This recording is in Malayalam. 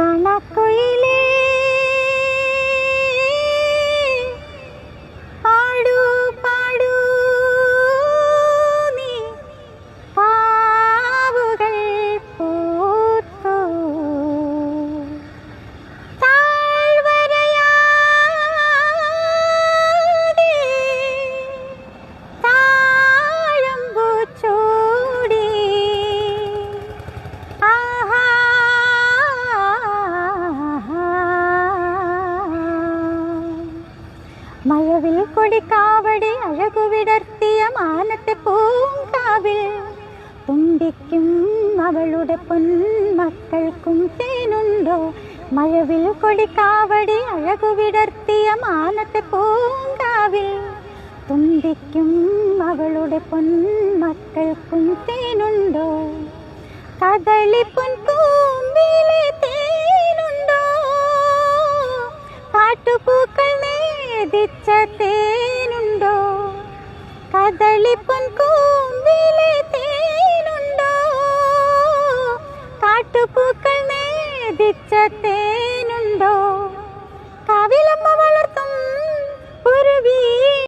ক্ষমা কইলে മഴവിൽ കൊടിക്കാവടി അഴകു വിടർത്തിയ മാനത്തെ പൂങ്കാവിൽ തുമ്പിക്കും അവളുടെ പൊന്മക്കൾക്കും തേനുണ്ടോ? മഴവിൽ കൊടിക്കാവടി അഴകു വിടർത്തിയ മാനത്തെ പൂങ്കാവിൽ തുമ്പിക്കും അവളുടെ പൊന്മക്കൾക്കും തേനുണ്ടോ? കദളി പൂമ്പിലെ തേനുണ്ടോ? പാട്ടുപൂക്കൾ മെതിച്ച തേനുണ്ടോ? കദളിപ്പൻ കൂമ്പിലെ തേനുണ്ടോ? കാട്ടുപൂക്കൾ നേതിച്ച തേൻ